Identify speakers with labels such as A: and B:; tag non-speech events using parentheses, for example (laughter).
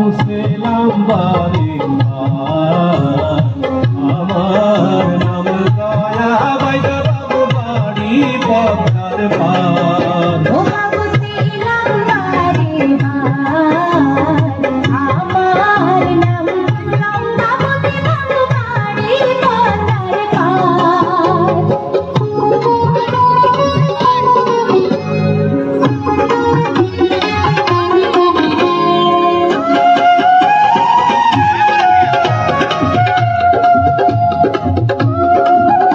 A: খুশেলাম বাড়ি আমার নাম দয়া বাইদা বাবু বাড়ি বকার পা
B: Thank (laughs) you.